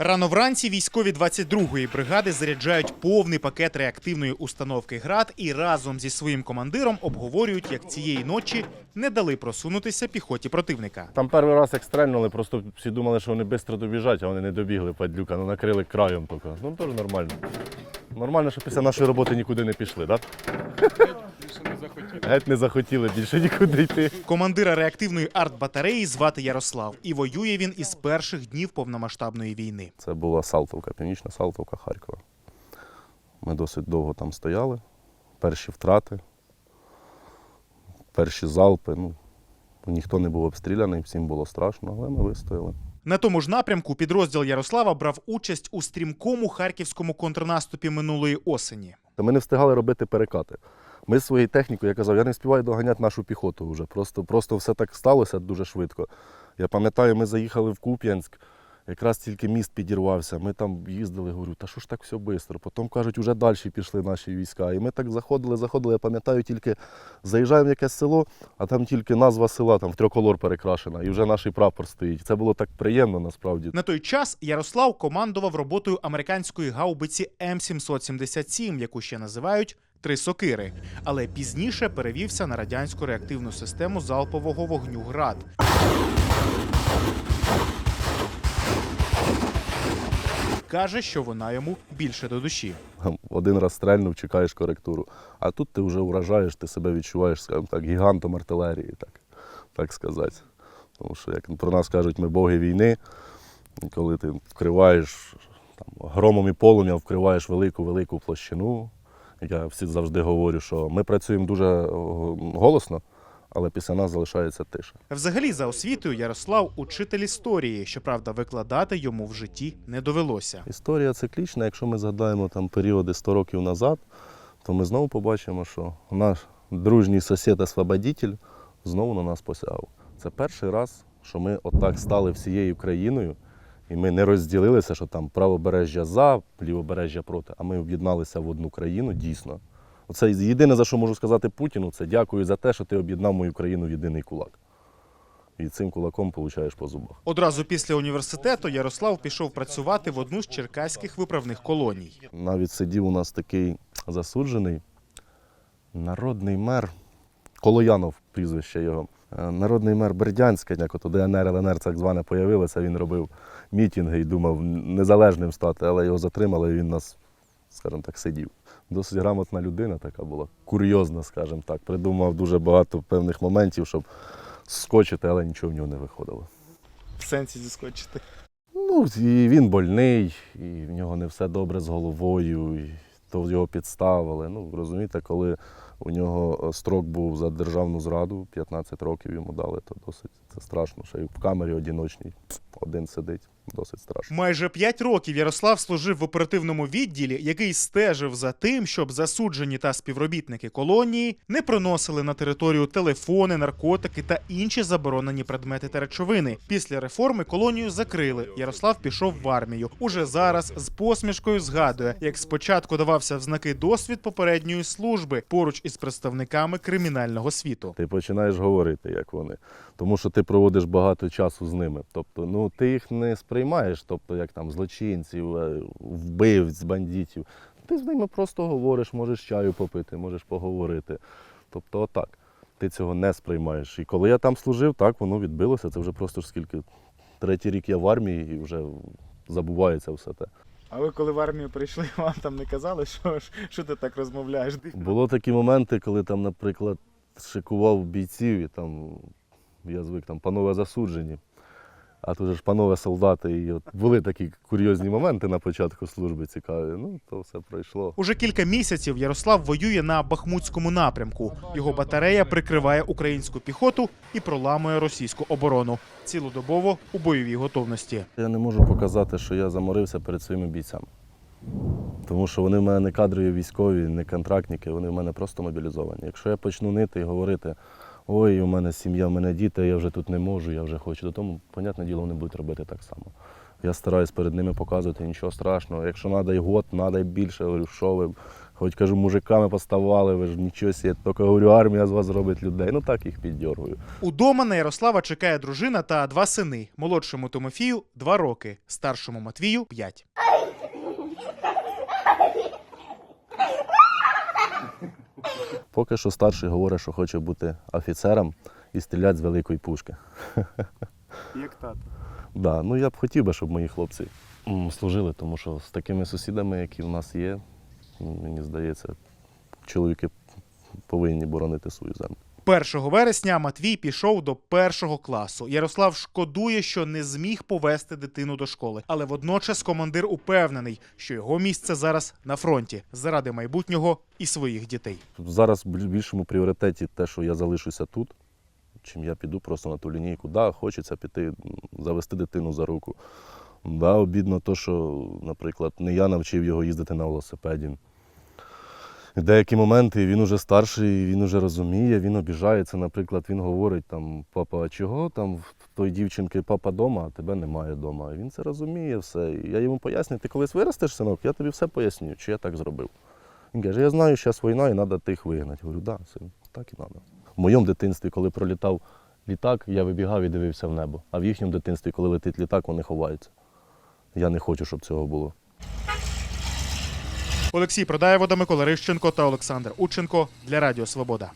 Рано вранці військові 22-ї бригади заряджають повний пакет реактивної установки ГРАД і разом зі своїм командиром обговорюють, як цієї ночі не дали просунутися піхоті противника. Там перший раз як стрельнули, просто всі думали, що вони швидко добіжать, а вони не добігли падлюка, ну накрили краєм тільки. Ну теж нормально. Нормально, що після нашої роботи нікуди не пішли, так? Геть не захотіли більше нікуди йти. Командира реактивної артбатареї звати Ярослав, і воює він із перших днів повномасштабної війни. Це була Салтовка, північна Салтовка Харкова. Ми досить довго там стояли. Перші втрати, перші залпи. Ну, ніхто не був обстріляний, всім було страшно, але ми вистояли. На тому ж напрямку підрозділ Ярослава брав участь у стрімкому харківському контрнаступі минулої осені. Ми не встигали робити перекати. Ми з своєю технікою, я казав, я не співаю доганяти нашу піхоту вже. Просто, просто все так сталося дуже швидко. Я пам'ятаю, ми заїхали в Куп'янськ, якраз тільки міст підірвався. Ми там їздили, говорю, та що ж так все швидко. Потім кажуть, вже далі пішли наші війська. І ми так заходили, заходили. Я пам'ятаю, тільки заїжджаємо в якесь село, а там тільки назва села, там в триколор перекрашена, і вже наш прапор стоїть. Це було так приємно насправді. На той час Ярослав командував роботою американської гаубиці М777, яку ще називають Три сокири, але пізніше перевівся на радянську реактивну систему залпового вогню ГРАД. Каже, що вона йому більше до душі. Один раз стрельнув, чекаєш коректуру. А тут ти вже вражаєш, ти себе відчуваєш, скажімо так, гігантом артилерії, так, так сказати. Тому що, як про нас кажуть, ми боги війни, коли ти вкриваєш там, громом і полум'ям, вкриваєш велику-велику площину. Я всі завжди говорю, що ми працюємо дуже голосно, але після нас залишається тиша. Взагалі, за освітою Ярослав учитель історії. Щоправда, викладати йому в житті не довелося. Історія циклічна. Якщо ми згадаємо там періоди 100 років назад, то ми знову побачимо, що наш дружній сусід освободитель знову на нас посягав. Це перший раз, що ми отак стали всією країною, і ми не розділилися, що там правобережжя за, лівобережжя проти, а ми об'єдналися в одну країну дійсно. Оце єдине, за що можу сказати Путіну, це дякую за те, що ти об'єднав мою країну в єдиний кулак. І цим кулаком получаєш по зубах. Одразу після університету Ярослав пішов працювати в одну з черкаських виправних колоній. Навіть сидів у нас такий засуджений народний мер Колоянов, прізвище його. Е, Народний мер Бердянська, як от ДНР, ЛНР так зване появилося, він робив мітинги і думав незалежним стати, але його затримали, і він нас, скажімо так, сидів. Досить грамотна людина така була, курйозна, скажімо так. Придумав дуже багато певних моментів, щоб скочити, але нічого в нього не виходило. В сенсі зіскочити. Ну, і він больний, і в нього не все добре з головою, і то його підставили. Ну, розумієте, коли у нього е, строк був за державну зраду, 15 років йому дали, то досить це страшно. Ще й в камері одіночній один сидить, досить страшно. Майже п'ять років Ярослав служив в оперативному відділі, який стежив за тим, щоб засуджені та співробітники колонії не проносили на територію телефони, наркотики та інші заборонені предмети та речовини. Після реформи колонію закрили. Ярослав пішов в армію. Уже зараз з посмішкою згадує, як спочатку давався в знаки досвід попередньої служби поруч із представниками кримінального світу. Ти починаєш говорити, як вони, тому що ти проводиш багато часу з ними. Тобто, ну ти їх не сприймаєш, тобто як там злочинців, е, вбивць, бандитів. Ти з ними просто говориш, можеш чаю попити, можеш поговорити. Тобто, отак. Ти цього не сприймаєш. І коли я там служив, так воно відбилося. Це вже просто ж скільки третій рік я в армії і вже забувається все те. А ви коли в армію прийшли, вам там не казали, що, що ти так розмовляєш? Було такі моменти, коли там, наприклад, шикував бійців, і там я звик там панове засуджені. А тут же ж панове солдати, і от були такі курйозні моменти на початку служби цікаві. Ну, то все пройшло. Уже кілька місяців Ярослав воює на Бахмутському напрямку. Його батарея прикриває українську піхоту і проламує російську оборону цілодобово у бойовій готовності. Я не можу показати, що я заморився перед своїми бійцями. Тому що вони в мене не кадрові військові, не контрактники, вони в мене просто мобілізовані. Якщо я почну нити і говорити, ой, у мене сім'я, у мене діти, я вже тут не можу, я вже хочу, то тому, понятне діло, вони будуть робити так само. Я стараюсь перед ними показувати нічого страшного. Якщо треба і год, треба і більше, я говорю, що ви, Хоч кажу, мужиками поставали, ви ж нічого сі, тільки говорю, армія з вас зробить людей. Ну так їх піддергую. Удома на Ярослава чекає дружина та два сини. Молодшому Тимофію 2 роки, старшому Матвію 5. Поки що старший говорить, що хоче бути офіцером і стріляти з великої пушки. Як тато. Да, ну я б хотів би, щоб мої хлопці служили, тому що з такими сусідами, які в нас є, мені здається, чоловіки повинні боронити свою землю. 1 вересня Матвій пішов до першого класу. Ярослав шкодує, що не зміг повести дитину до школи, але водночас командир упевнений, що його місце зараз на фронті заради майбутнього і своїх дітей. Зараз в більшому пріоритеті те, що я залишуся тут, чим я піду просто на ту лінійку. Да, хочеться піти, завести дитину за руку. Да, обідно то, що, наприклад, не я навчив його їздити на велосипеді. Деякі моменти він уже старший, він уже розуміє, він обіжається. Наприклад, він говорить там, папа, а чого там в той дівчинки папа дома, а тебе немає вдома. Він це розуміє все. І я йому поясню, ти колись виростеш, синок, я тобі все поясню, чи я так зробив. Він каже, я знаю, що зараз війна і треба тих вигнати. Я говорю, да, син, так і треба. В моєму дитинстві, коли пролітав літак, я вибігав і дивився в небо. А в їхньому дитинстві, коли летить літак, вони ховаються. Я не хочу, щоб цього було. Олексій Продаєвода, Микола Рищенко та Олександр Ученко для Радіо Свобода.